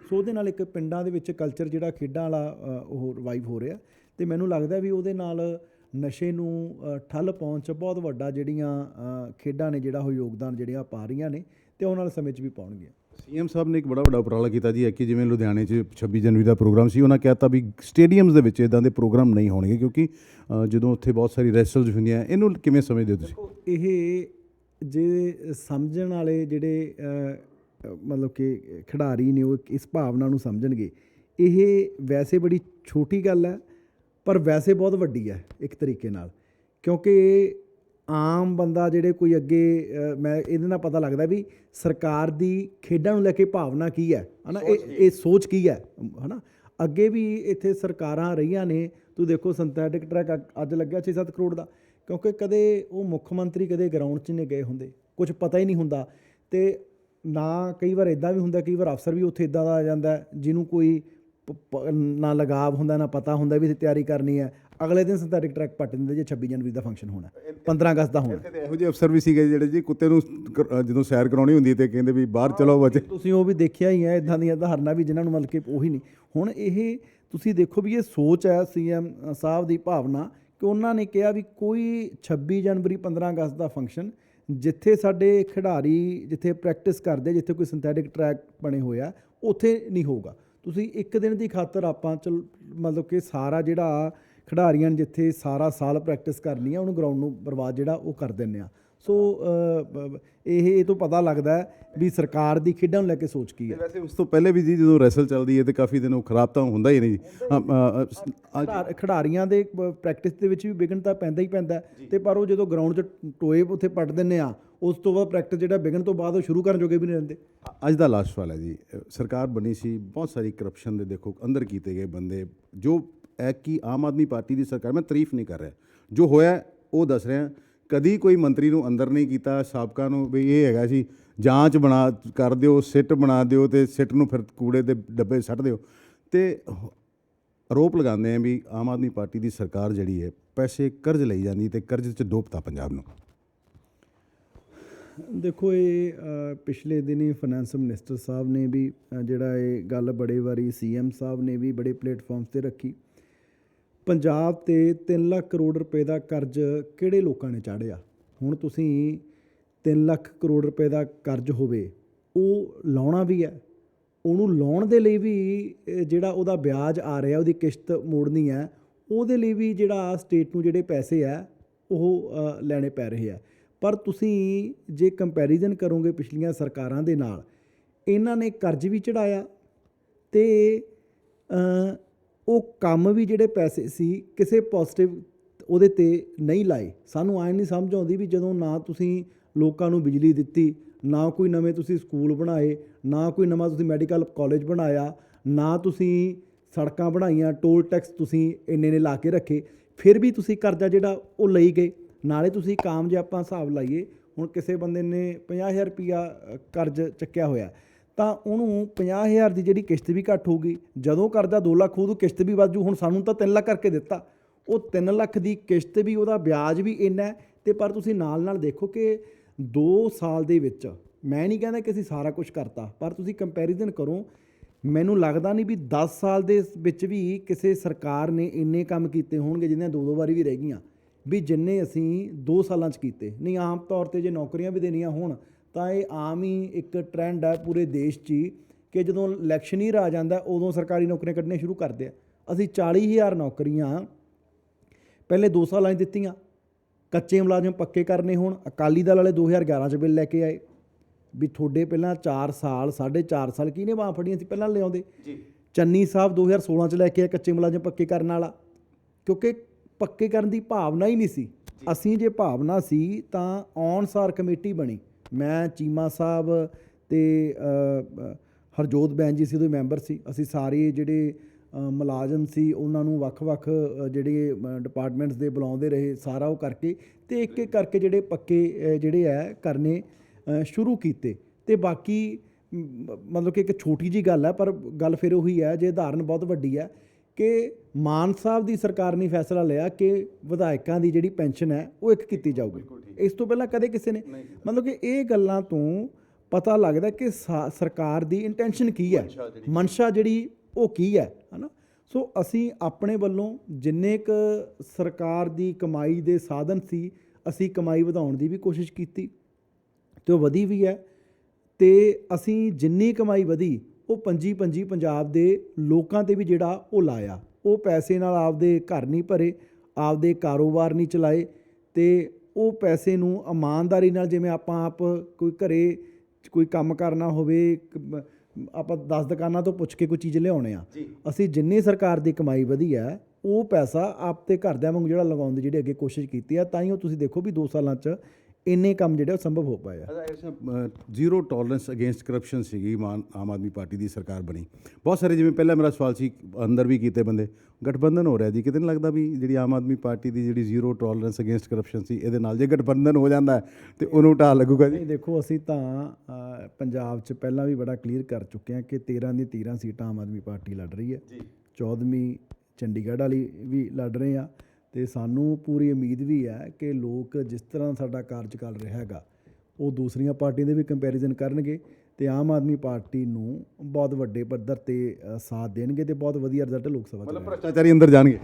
ਸੋ ਉਹਦੇ ਨਾਲ ਇੱਕ ਪਿੰਡਾਂ ਦੇ ਵਿੱਚ ਕਲਚਰ ਜਿਹੜਾ ਖੇਡਾਂ ਵਾਲਾ ਉਹ ਰਿਵਾਈਵ ਹੋ ਰਿਹਾ। ਤੇ ਮੈਨੂੰ ਲੱਗਦਾ ਵੀ ਉਹਦੇ ਨਾਲ ਨਸ਼ੇ ਨੂੰ ਠੱਲ ਪਾਉਣ 'ਚ ਬਹੁਤ ਵੱਡਾ ਜਿਹੜੀਆਂ ਖੇਡਾਂ ਨੇ ਜਿਹੜਾ ਉਹ ਯੋਗਦਾਨ ਜਿਹੜੀਆਂ ਪਾ ਰਹੀਆਂ ਨੇ ਤੇ ਆਉਣ ਵਾਲੇ ਸਮੇਂ 'ਚ ਵੀ ਪਾਉਣਗੀਆਂ। ਸੀਐਮ ਸਾਹਿਬ ਨੇ ਇੱਕ ਬੜਾ ਵੱਡਾ ਉਪਰਾਲਾ ਕੀਤਾ ਜੀ ਕਿ ਜਿਵੇਂ ਲੁਧਿਆਣੇ 'ਚ 26 ਜਨਵਰੀ ਦਾ ਪ੍ਰੋਗਰਾਮ ਸੀ ਉਹਨਾਂ ਕਹਿਤਾ ਵੀ ਸਟੇਡੀਅਮਸ ਦੇ ਵਿੱਚ ਇਦਾਂ ਦੇ ਪ੍ਰੋਗਰਾਮ ਨਹੀਂ ਹੋਣਗੇ ਕਿਉਂਕਿ ਜਦੋਂ ਉੱਥੇ ਬਹੁਤ ਸਾਰੀ ਰੈਸਲਸ ਹੁੰਦੀਆਂ ਇਹਨੂੰ ਕਿਵੇਂ ਸਮਝਦੇ ਹੋ ਤੁਸੀਂ? ਇਹ ਜੇ ਸਮਝਣ ਵਾਲੇ ਜਿਹੜੇ ਮਤਲਬ ਕਿ ਖਿਡਾਰੀ ਨੇ ਉਹ ਇਸ ਭਾਵਨਾ ਨੂੰ ਸਮਝਣਗੇ। ਇਹ ਵੈਸੇ ਬੜੀ ਛੋਟੀ ਗੱਲ ਹੈ ਪਰ ਵੈਸੇ ਬਹੁਤ ਵੱਡੀ ਹੈ ਇੱਕ ਤਰੀਕੇ ਨਾਲ। ਕਿਉਂਕਿ ਆਮ ਬੰਦਾ ਜਿਹੜੇ ਕੋਈ ਅੱਗੇ ਮੈਂ ਇਹਦੇ ਨਾਲ ਪਤਾ ਲੱਗਦਾ ਵੀ ਸਰਕਾਰ ਦੀ ਖੇਡਾਂ ਨੂੰ ਲੈ ਕੇ ਭਾਵਨਾ ਕੀ ਹੈ? ਹਨਾ? ਇਹ ਇਹ ਸੋਚ ਕੀ ਹੈ? ਹਨਾ? ਅੱਗੇ ਵੀ ਇੱਥੇ ਸਰਕਾਰਾਂ ਰਹੀਆਂ ਨੇ। ਤੂੰ ਦੇਖੋ ਸਿੰਥੈਟਿਕ ਟਰੈਕ ਅੱਜ ਲੱਗਿਆ 6-7 ਕਰੋੜ ਦਾ। ਕਿਉਂਕਿ ਕਦੇ ਉਹ ਮੁੱਖ ਮੰਤਰੀ ਕਦੇ ਗਰਾਊਂਡ 'ਚ ਨਹੀਂ ਗਏ ਹੁੰਦੇ। ਕੁਝ ਪਤਾ ਹੀ ਨਹੀਂ ਹੁੰਦਾ। ਤੇ ਨਾ ਕਈ ਵਾਰ ਇਦਾਂ ਵੀ ਹੁੰਦਾ ਕਈ ਵਾਰ ਅਫਸਰ ਵੀ ਉੱਥੇ ਇਦਾਂ ਦਾ ਆ ਜਾਂਦਾ ਜਿਹਨੂੰ ਕੋਈ ਨਾ ਲਗਾਵ ਹੁੰਦਾ ਨਾ ਪਤਾ ਹੁੰਦਾ ਵੀ ਤਿਆਰੀ ਕਰਨੀ ਹੈ। ਅਗਲੇ ਦਿਨ ਸਿੰਥੈਟਿਕ ਟਰੈਕ ਪੱਟ ਦਿੰਦੇ ਜੇ 26 ਜਨਵਰੀ ਦਾ ਫੰਕਸ਼ਨ ਹੋਣਾ 15 ਅਗਸਤ ਦਾ ਹੋਣਾ ਇਹੋ ਜਿਹੇ ਅਫਸਰ ਵੀ ਸੀਗੇ ਜਿਹੜੇ ਜੀ ਕੁੱਤੇ ਨੂੰ ਜਦੋਂ ਸੈਰ ਕਰਾਉਣੀ ਹੁੰਦੀ ਤੇ ਕਹਿੰਦੇ ਵੀ ਬਾਹਰ ਚਲੋ ਬੱਚੇ। ਤੁਸੀਂ ਉਹ ਵੀ ਦੇਖਿਆ ਹੀ ਹੈ ਇਦਾਂ ਦੀਆਂ ਉਦਾਹਰਨਾਂ ਵੀ ਜਿਨ੍ਹਾਂ ਨੂੰ ਮਤਲਬ ਕਿ ਉਹੀ ਨਹੀਂ। ਹੁਣ ਇਹ ਤੁਸੀਂ ਦੇਖੋ ਵੀ ਇਹ ਸੋਚ ਹੈ ਸੀਐਮ ਸਾਹਿਬ ਦੀ ਭਾਵਨਾ ਕਿ ਉਹਨਾਂ ਨੇ ਕਿਹਾ ਵੀ ਕੋਈ 26 ਜਨਵਰੀ 15 ਅਗਸਤ ਦਾ ਫੰਕਸ਼ਨ ਜਿੱਥੇ ਸਾਡੇ ਖਿਡਾਰੀ ਜਿੱਥੇ ਪ੍ਰੈਕਟਿਸ ਕਰਦੇ ਜਿੱਥੇ ਕੋਈ ਸਿੰਥੈਟਿਕ ਟਰੈਕ ਬਣੇ ਹੋਏ ਆ, ਉੱਥੇ ਨਹੀਂ ਹੋਊਗਾ। ਤੁਸੀਂ ਇੱਕ ਦਿਨ ਦੀ ਖਾਤਰ ਆਪਾਂ ਚਲ ਮਤਲਬ ਕਿ ਸਾਰਾ ਜਿਹੜਾ ਖਿਡਾਰੀਆਂ ਨੇ ਜਿੱਥੇ ਸਾਰਾ ਸਾਲ ਪ੍ਰੈਕਟਿਸ ਕਰਨੀ ਆ, ਉਹਨੂੰ ਗਰਾਊਂਡ ਨੂੰ ਬਰਬਾਦ ਜਿਹੜਾ ਉਹ ਕਰ ਦਿੰਦੇ ਆ। ਸੋ ਇਹ ਇਹ ਤੋਂ ਪਤਾ ਲੱਗਦਾ ਵੀ ਸਰਕਾਰ ਦੀ ਖੇਡਾਂ ਨੂੰ ਲੈ ਕੇ ਸੋਚ ਕੀ ਹੈ। ਵੈਸੇ ਉਸ ਤੋਂ ਪਹਿਲੇ ਵੀ ਜੀ ਜਦੋਂ ਰੈਸਲ ਚੱਲਦੀ ਹੈ ਤੇ ਕਾਫੀ ਦਿਨ ਉਹ ਖਰਾਬ ਤਾਂ ਹੁੰਦਾ ਹੀ ਨਹੀਂ ਜੀ। ਖਿਡਾਰੀਆਂ ਦੇ ਪ੍ਰੈਕਟਿਸ ਦੇ ਵਿੱਚ ਵੀ ਵਿਘਨ ਤਾਂ ਪੈਂਦਾ ਹੀ ਪੈਂਦਾ। ਤੇ ਪਰ ਉਹ ਜਦੋਂ ਗਰਾਊਂਡ 'ਚ ਟੋਏ ਉੱਥੇ ਪੱਟ ਦਿੰਨੇ ਆ ਉਸ ਤੋਂ ਬਾਅਦ ਪ੍ਰੈਕਟਿਸ ਜਿਹੜਾ ਵਿਘਨ ਤੋਂ ਬਾਅਦ ਉਹ ਸ਼ੁਰੂ ਕਰਨ ਜੋਗੇ ਵੀ ਨਹੀਂ ਰਹਿੰਦੇ। ਅੱਜ ਦਾ ਲਾਸਟ ਸਵਾਲ ਹੈ ਜੀ। ਸਰਕਾਰ ਬਣੀ ਸੀ ਬਹੁਤ ਸਾਰੀ ਕਰਪਸ਼ਨ ਦੇ ਦੇਖੋ ਅੰਦਰ ਕੀਤੇ ਗਏ ਬੰਦੇ ਜੋ ਹੈ ਕਿ ਆਮ ਆਦਮੀ ਪਾਰਟੀ ਦੀ ਸਰਕਾਰ ਮੈਂ ਤਾਰੀਫ ਨਹੀਂ ਕਰ ਰਿਹਾ। ਜੋ ਹੋਇਆ ਉਹ ਦੱਸ ਰਿਹਾ। ਕਦੀ ਕੋਈ ਮੰਤਰੀ ਨੂੰ ਅੰਦਰ ਨਹੀਂ ਕੀਤਾ, ਸਾਬਕਾ ਨੂੰ ਵੀ ਇਹ ਹੈਗਾ ਸੀ, ਜਾਂਚ ਬਣਾ, ਕਰ ਦਿਓ, ਸਿੱਟ ਬਣਾ ਦਿਓ ਤੇ ਸਿੱਟ ਨੂੰ ਫਿਰ ਕੂੜੇ ਦੇ ਡੱਬੇ ਸੱਟ ਦਿਓ। ਤੇ ਆਰੋਪ ਲਗਾਉਂਦੇ ਆ ਵੀ ਆਮ ਆਦਮੀ ਪਾਰਟੀ ਦੀ ਸਰਕਾਰ ਜਿਹੜੀ ਹੈ, ਪੈਸੇ ਕਰਜ਼ ਲਈ ਜਾਂਦੀ ਤੇ ਕਰਜ਼ 'ਚ ਡੋਬਤਾ ਪੰਜਾਬ ਨੂੰ। ਦੇਖੋ, ਇਹ ਪਿਛਲੇ ਦਿਨੀ ਫਾਈਨੈਂਸ ਮਿਨਿਸਟਰ ਸਾਹਿਬ ਨੇ ਵੀ ਜਿਹੜਾ ਇਹ ਗੱਲ ਬੜੇ ਵਾਰੀ ਸੀਐਮ ਸਾਹਿਬ ਨੇ ਵੀ ਬੜੇ ਪਲੇਟਫਾਰਮਸ ਤੇ ਰੱਖੀ। ਪੰਜਾਬ ਤੇ 3 ਲੱਖ ਕਰੋੜ ਰੁਪਏ ਦਾ ਕਰਜ਼ ਕਿਹੜੇ ਲੋਕਾਂ ਨੇ ਚਾੜਿਆ ਹੁਣ ਤੁਸੀਂ 3 ਲੱਖ ਕਰੋੜ ਰੁਪਏ ਦਾ ਕਰਜ਼ ਹੋਵੇ, ਉਹ ਲਾਉਣਾ ਵੀ ਹੈ। ਉਹਨੂੰ ਲਾਉਣ ਦੇ ਲਈ ਵੀ ਜਿਹੜਾ ਉਹਦਾ ਵਿਆਜ ਆ ਰਿਹਾ, ਉਹਦੀ ਕਿਸ਼ਤ ਮੋੜਨੀ ਹੈ, ਉਹਦੇ ਲਈ ਵੀ ਜਿਹੜਾ ਸਟੇਟ ਨੂੰ ਜਿਹੜੇ ਪੈਸੇ ਆ ਉਹ ਲੈਣੇ ਪੈ ਰਹੇ ਆ ਪਰ ਤੁਸੀਂ ਜੇ ਕੰਪੈਰੀਜ਼ਨ ਕਰੋਗੇ ਪਿਛਲੀਆਂ ਸਰਕਾਰਾਂ ਦੇ ਨਾਲ, ਇਹਨਾਂ ਨੇ ਕਰਜ਼ ਵੀ ਚੜਾਇਆ ਤੇ ਉਹ ਕੰਮ ਵੀ ਜਿਹੜੇ ਪੈਸੇ ਸੀ ਕਿਸੇ ਪੋਜ਼ਿਟਿਵ ਉਹਦੇ ਤੇ ਨਹੀਂ ਲਾਏ। ਸਾਨੂੰ ਐਂ ਨਹੀਂ ਸਮਝ ਆਉਂਦੀ ਵੀ ਜਦੋਂ ਨਾ ਤੁਸੀਂ ਲੋਕਾਂ ਨੂੰ ਬਿਜਲੀ ਦਿੱਤੀ, ਨਾ ਕੋਈ ਨਵੇਂ ਤੁਸੀਂ ਸਕੂਲ ਬਣਾਏ, ਨਾ ਕੋਈ ਨਵਾਂ ਤੁਸੀਂ ਮੈਡੀਕਲ ਕਾਲਜ ਬਣਾਇਆ, ਨਾ ਤੁਸੀਂ ਸੜਕਾਂ ਬਣਾਈਆਂ ਟੋਲ ਟੈਕਸ ਤੁਸੀਂ ਇੰਨੇ ਨੇ ਲਾ ਕੇ ਰੱਖੇ, ਫਿਰ ਵੀ ਤੁਸੀਂ ਕਰਜ਼ਾ ਜਿਹੜਾ ਉਹ ਲਈ ਗਏ। ਨਾਲੇ ਤੁਸੀਂ ਕਾਮ ਜੇ ਆਪਾਂ ਹਿਸਾਬ ਲਾਈਏ, ਹੁਣ ਕਿਸੇ ਬੰਦੇ ਨੇ 50000 ਰੁਪਿਆ ਕਰਜ਼ ਚੱਕਿਆ ਹੋਇਆ। ਤਾਂ ਉਹਨੂੰ 50000 ਦੀ ਜਿਹੜੀ ਕਿਸ਼ਤ ਵੀ ਘੱਟ ਹੋਊਗੀ, ਜਦੋਂ ਕਰਜ਼ਾ 2 ਲੱਖ ਉਹਦੋਂ ਕਿਸ਼ਤ ਵੀ ਵੱਧ ਜੂ। ਹੁਣ ਸਾਨੂੰ ਤਾਂ 3 ਲੱਖ ਕਰਕੇ ਦਿੱਤਾ। ਉਹ 3 ਲੱਖ ਦੀ ਕਿਸ਼ਤ ਵੀ, ਉਹਦਾ ਵਿਆਜ ਵੀ ਇੰਨਾ ਹੈ ਤੇ ਪਰ ਤੁਸੀਂ ਨਾਲ ਨਾਲ ਦੇਖੋ ਕਿ 2 ਸਾਲ ਦੇ ਵਿੱਚ ਮੈਂ ਨਹੀਂ ਕਹਿੰਦਾ ਕਿ ਅਸੀਂ ਸਾਰਾ ਕੁਝ ਕਰਤਾ, ਪਰ ਤੁਸੀਂ ਕੰਪੈਰੀਜ਼ਨ ਕਰੋ, ਮੈਨੂੰ ਲੱਗਦਾ ਨਹੀਂ ਵੀ 10 ਸਾਲ ਦੇ ਵਿੱਚ ਵੀ ਕਿਸੇ ਸਰਕਾਰ ਨੇ ਇੰਨੇ ਕੰਮ ਕੀਤੇ ਹੋਣਗੇ ਜਿਹਨਾਂ ਦੋ ਦੋ ਵਾਰੀ ਵੀ ਰਹਿ ਗਈਆਂ, ਵੀ ਜਿੰਨੇ ਅਸੀਂ 2 ਸਾਲਾਂ 'ਚ ਕੀਤੇ। ਨਹੀਂ, ਆਮ ਤੌਰ ਤੇ ਜੇ ਨੌਕਰੀਆਂ ਵੀ ਦੇਣੀਆਂ ਹੋਣ ਤਾਂ ਇਹ ਆਮ ਹੀ ਇੱਕ ਟ੍ਰੈਂਡ ਹੈ ਪੂਰੇ ਦੇਸ਼ 'ਚ ਹੀ ਕਿ ਜਦੋਂ ਇਲੈਕਸ਼ਨ ਹੀ ਆ ਜਾਂਦਾ ਉਦੋਂ ਸਰਕਾਰੀ ਨੌਕਰੀਆਂ ਕੱਢਣੀਆਂ ਸ਼ੁਰੂ ਕਰਦੇ ਆ। ਅਸੀਂ 40000 ਨੌਕਰੀਆਂ ਪਹਿਲੇ 2 ਸਾਲਾਂ 'ਚ ਦਿੱਤੀਆਂ। ਕੱਚੇ ਮੁਲਾਜ਼ਮ ਪੱਕੇ ਕਰਨੇ ਹੋਣ। ਅਕਾਲੀ ਦਲ ਵਾਲੇ 2011 'ਚ ਬਿੱਲ ਲੈ ਕੇ ਆਏ। ਵੀ ਤੁਹਾਡੇ ਪਹਿਲਾਂ 4 ਸਾਲ 4.5 ਸਾਲ ਕਿਹਨੇ ਬਾਂਹ ਫੜੀਆਂ ਸੀ ਪਹਿਲਾਂ ਲਿਆਉਂਦੇ? ਜੀ। ਚੰਨੀ ਸਾਹਿਬ 2016 'ਚ ਲੈ ਕੇ ਆਏ ਕੱਚੇ ਮੁਲਾਜ਼ਮ ਪੱਕੇ ਕਰਨ ਵਾਲਾ। ਕਿਉਂਕਿ ਪੱਕੇ ਕਰਨ ਦੀ ਭਾਵਨਾ ਹੀ ਨਹੀਂ ਸੀ। ਅਸੀਂ ਜੇ ਭਾਵਨਾ ਸੀ ਤਾਂ ਔਨਸਾਰ ਕਮੇਟੀ ਬਣੀ। ਮੈਂ ਚੀਮਾ ਸਾਹਿਬ ਤੇ ਹਰਜੋਤ ਬੈਨ ਜੀ ਸੀ ਉਹਦੇ ਮੈਂਬਰ ਸੀ। ਅਸੀਂ ਸਾਰੇ ਜਿਹੜੇ ਮੁਲਾਜ਼ਮ ਸੀ, ਉਹਨਾਂ ਨੂੰ ਵੱਖ-ਵੱਖ ਜਿਹੜੇ ਡਿਪਾਰਟਮੈਂਟਸ ਦੇ ਬੁਲਾਉਂਦੇ ਰਹੇ ਸਾਰਾ ਉਹ ਕਰਕੇ ਤੇ ਇੱਕ ਇੱਕ ਕਰਕੇ ਜਿਹੜੇ ਪੱਕੇ ਜਿਹੜੇ ਹੈ ਕਰਨੇ ਸ਼ੁਰੂ ਕੀਤੇ। ਤੇ ਬਾਕੀ ਮਤਲਬ ਕਿ ਇੱਕ ਛੋਟੀ ਜੀ ਗੱਲ ਹੈ, ਪਰ ਗੱਲ ਫਿਰ ਉਹੀ ਹੈ, ਜੇ ਉਦਾਹਰਨ ਬਹੁਤ ਵੱਡੀ ਹੈ ਕਿ ਮਾਨ ਸਾਹਿਬ ਦੀ ਸਰਕਾਰ ਨੇ ਫੈਸਲਾ ਲਿਆ ਕਿ ਵਿਧਾਇਕਾਂ ਦੀ ਜਿਹੜੀ ਪੈਨਸ਼ਨ ਹੈ, ਉਹ ਇੱਕ ਕੀਤੀ ਜਾਊਗੀ। ਇਸ ਤੋਂ ਪਹਿਲਾਂ ਕਦੇ ਕਿਸੇ ਨੇ? ਮਤਲਬ ਕਿ ਇਹ ਗੱਲਾਂ ਤੋਂ ਪਤਾ ਲੱਗਦਾ ਕਿ ਸਰਕਾਰ ਦੀ ਇੰਟੈਂਸ਼ਨ ਕੀ ਹੈ? ਮਨਸ਼ਾ ਜਿਹੜੀ। ਉਹ ਕੀ ਹੈ? ਹਨਾ? ਸੋ ਅਸੀਂ ਆਪਣੇ ਵੱਲੋਂ ਜਿੰਨੇ ਕ ਸਰਕਾਰ ਦੀ ਕਮਾਈ ਦੇ ਸਾਧਨ ਸੀ ਅਸੀਂ ਕਮਾਈ ਵਧਾਉਣ ਦੀ ਵੀ ਕੋਸ਼ਿਸ਼ ਕੀਤੀ। ਤੇ ਉਹ ਵਧੀ ਵੀ ਹੈ। ਤੇ ਅਸੀਂ ਜਿੰਨੀ ਕਮਾਈ ਵਧੀ ਉਹ ਪੰਜੀ ਪੰਜੀ ਪੰਜਾਬ ਦੇ ਲੋਕਾਂ ਤੇ ਵੀ ਜਿਹੜਾ ਉਹ ਲਾਇਆ। ਉਹ ਪੈਸੇ ਨਾਲ ਆਪਦੇ ਘਰ ਨਹੀਂ ਭਰੇ ਆਪਦੇ ਕਾਰੋਬਾਰ ਨਹੀਂ ਚਲਾਏ ਤੇ ਉਹ ਪੈਸੇ ਨੂੰ ਇਮਾਨਦਾਰੀ ਨਾਲ ਜਿਵੇਂ ਆਪਾਂ ਆਪ ਕੋਈ ਘਰੇ ਕੋਈ ਕੰਮ ਕਰਨਾ ਹੋਵੇ ਆਪਾਂ 10 ਦੁਕਾਨਾਂ ਤੋਂ ਪੁੱਛ ਕੇ ਕੋਈ ਚੀਜ਼ ਲਿਆਉਣੇ ਆ। ਅਸੀਂ ਜਿੰਨੀ ਸਰਕਾਰ ਦੀ ਕਮਾਈ ਵਧੀ ਹੈ ਉਹ ਪੈਸਾ ਆਪ ਤੇ ਘਰਦਿਆਂ ਵਾਂਗੂ ਜਿਹੜਾ ਲਗਾਉਣ ਦੀ ਜਿਹੜੀ ਅੱਗੇ ਕੋਸ਼ਿਸ਼ ਕੀਤੀ ਆ ਤਾਂ ਹੀ ਉਹ ਤੁਸੀਂ ਦੇਖੋ ਵੀ 2 ਸਾਲਾਂ 'ਚ ਇੰਨੇ ਕੰਮ ਜਿਹੜੇ ਉਹ ਸੰਭਵ ਹੋ ਪਾਏ ਆ। ਜ਼ੀਰੋ ਟੋਲਰੈਂਸ ਅਗੇਂਸਟ ਕਰਪਸ਼ਨ ਸੀਗੀ ਮਾਨ ਆਮ ਆਦਮੀ ਪਾਰਟੀ ਦੀ ਸਰਕਾਰ ਬਣੀ। ਬਹੁਤ ਸਾਰੇ ਜਿਵੇਂ ਪਹਿਲਾਂ ਮੇਰਾ ਸਵਾਲ ਸੀ ਅੰਦਰ ਵੀ ਕੀਤੇ ਬੰਦੇ ਗਠਬੰਧਨ ਹੋ ਰਿਹਾ ਜੀ ਕਿਤੇ ਨਹੀਂ ਲੱਗਦਾ ਵੀ ਜਿਹੜੀ ਆਮ ਆਦਮੀ ਪਾਰਟੀ ਦੀ ਜਿਹੜੀ ਜ਼ੀਰੋ ਟੋਲਰੈਂਸ ਅਗੇਂਸਟ ਕਰਪਸ਼ਨ ਸੀ ਇਹਦੇ ਨਾਲ ਜੇ ਗਠਬੰਧਨ ਹੋ ਜਾਂਦਾ ਤੇ ਉਹਨੂੰ ਢਾਹ ਲੱਗੂਗਾ ਜੀ। ਦੇਖੋ ਅਸੀਂ ਤਾਂ ਪੰਜਾਬ 'ਚ ਪਹਿਲਾਂ ਵੀ ਬੜਾ ਕਲੀਅਰ ਕਰ ਚੁੱਕੇ ਹਾਂ ਕਿ 13 ਦੀ 13 ਸੀਟਾਂ ਆਮ ਆਦਮੀ ਪਾਰਟੀ ਲੜ ਰਹੀ ਹੈ। ਜੀ। 14ਵੀਂ ਚੰਡੀਗੜ੍ਹ ਵਾਲੀ ਵੀ ਲੜ ਰਹੇ ਆ ਤੇ ਸਾਨੂੰ ਪੂਰੀ ਉਮੀਦ ਵੀ ਹੈ ਕਿ ਲੋਕ ਜਿਸ ਤਰ੍ਹਾਂ ਸਾਡਾ ਕਾਰਜਕਾਲ ਰਿਹਾ ਹੈਗਾ ਉਹ ਦੂਸਰੀਆਂ ਪਾਰਟੀਆਂ ਦੇ ਵੀ ਕੰਪੈਰੀਜ਼ਨ ਕਰਨਗੇ ਤੇ ਆਮ ਆਦਮੀ ਪਾਰਟੀ ਨੂੰ ਬਹੁਤ ਵੱਡੇ ਪੱਧਰ ਤੇ ਸਾਥ ਦੇਣਗੇ ਤੇ ਬਹੁਤ ਵਧੀਆ ਰਿਜ਼ਲਟ ਲੋਕ ਸਭਾ 'ਚ ਮਤਲਬ। ਭ੍ਰਸ਼ਟਾਚਾਰੀ ਅੰਦਰ ਜਾਣਗੇ?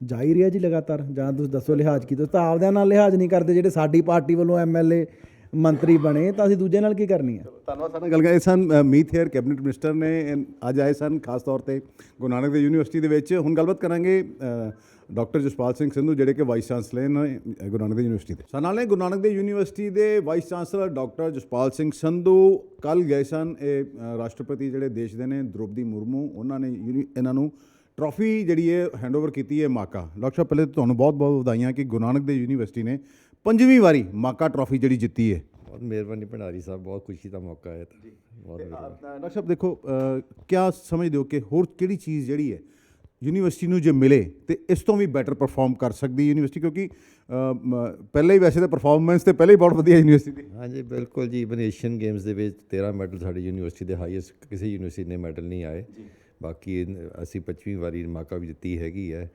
ਜਾ ਹੀ ਰਿਹਾ ਜੀ ਲਗਾਤਾਰ ਜਾਂ ਤੁਸੀਂ ਦੱਸੋ ਲਿਹਾਜ਼ ਕੀ ਤੁਸੀਂ ਤਾਂ ਆਪਦਿਆਂ ਨਾਲ ਲਿਹਾਜ਼ ਨਹੀਂ ਕਰਦੇ ਜਿਹੜੇ ਸਾਡੀ ਪਾਰਟੀ ਵੱਲੋਂ ਐਮਐਲਏ ਮੰਤਰੀ ਬਣੇ ਤਾਂ ਅਸੀਂ ਦੂਜੇ ਨਾਲ ਕੀ ਕਰਨੀ ਹੈ? ਧੰਨਵਾਦ ਸਾਡੇ ਗੱਲ ਕਰੇ ਸਨ ਮੀਤ ਹੇਅਰ ਕੈਬਨਿਟ ਮਿਨਿਸਟਰ ਨੇ ਅੱਜ ਆਏ ਸਨ ਖਾਸ ਤੌਰ ਤੇ ਗੁਰੂ ਨਾਨਕ ਦੇਵ ਯੂਨੀਵਰਸਿਟੀ ਦੇ ਵਿੱਚ। ਹੁਣ ਗੱਲਬਾਤ ਕਰਾਂਗੇ ਡਾਕਟਰ ਜਸਪਾਲ ਸਿੰਘ ਸੰਧੂ ਜਿਹੜੇ ਕਿ ਵਾਈਸ ਚਾਂਸਲਰ ਨੇ ਗੁਰੂ ਨਾਨਕ ਦੇਵ ਯੂਨੀਵਰਸਿਟੀ ਦੇ। ਸਾਡੇ ਨਾਲ ਨੇ ਗੁਰੂ ਨਾਨਕ ਦੇਵ ਯੂਨੀਵਰਸਿਟੀ ਦੇ vice chancellor doctor Jaspal Singh Sandhu. ਕੱਲ ਗਏ ਸਨ ਇਹ ਰਾਸ਼ਟਰਪਤੀ ਜਿਹੜੇ ਦੇਸ਼ ਦੇ ਨੇ ਦ੍ਰੋਪਦੀ ਮੁਰਮੂ। ਉਹਨਾਂ ਨੇ ਇਹਨਾਂ ਨੂੰ ਟਰਾਫੀ ਜਿਹੜੀ ਹੈ ਹੈਂਡਓਵਰ ਕੀਤੀ ਹੈ ਮਾਕਾ। ਡਾਕਟਰ ਸਾਹਿਬ ਪਹਿਲੇ ਤੁਹਾਨੂੰ ਬਹੁਤ ਬਹੁਤ ਵਧਾਈਆਂ ਕਿ ਗੁਰੂ ਨਾਨਕ ਦੇਵ ਯੂਨੀਵਰਸਿਟੀ ਨੇ ਪੰਜਵੀਂ ਵਾਰੀ ਮਾਕਾ ਟਰਾਫੀ ਜਿਹੜੀ ਜਿੱਤੀ ਹੈ। ਬਹੁਤ ਮਿਹਰਬਾਨੀ ਭੰਡਾਰੀ ਸਾਹਿਬ ਬਹੁਤ ਖੁਸ਼ੀ ਦਾ ਮੌਕਾ ਹੈ ਤਾਂ। ਬਹੁਤ ਡਾਕਟਰ ਸਾਹਿਬ ਦੇਖੋ ਕਿਆ ਸਮਝਦੇ ਹੋ ਕਿ ਹੋਰ ਕਿਹੜੀ ਚੀਜ਼ ਜਿਹੜੀ ਹੈ ਯੂਨੀਵਰਸਿਟੀ ਨੂੰ ਜੇ ਮਿਲੇ ਤੇ ਇਸ ਤੋਂ ਵੀ ਬੈਟਰ ਪਰਫਾਰਮ ਕਰ ਸਕਦੀ ਯੂਨੀਵਰਸਿਟੀ ਕਿਉਂਕਿ ਪਹਿਲਾਂ ਹੀ ਵੈਸੇ ਤਾਂ ਪਰਫਾਰਮੈਂਸ ਤੇ ਪਹਿਲਾਂ ਹੀ ਬਹੁਤ ਵਧੀਆ ਯੂਨੀਵਰਸਿਟੀ ਦੀ ਹਾਂਜੀ ਬਿਲਕੁਲ ਜੀ ਇਵਨ ਏਸ਼ੀਅਨ ਗੇਮਸ ਦੇ ਵਿੱਚ 13 ਮੈਡਲ ਸਾਡੀ ਯੂਨੀਵਰਸਿਟੀ ਦੇ ਹਾਈਐਸਟ ਕਿਸੇ ਯੂਨੀਵਰਸਿਟੀ ਨੇ ਮੈਡਲ ਨਹੀਂ ਆਏ। ਬਾਕੀ ਅਸੀਂ 25ਵੀਂ ਵਾਰੀ ਮਾਕਾ ਵੀ ਦਿੱਤੀ ਹੈਗੀ ਹੈ।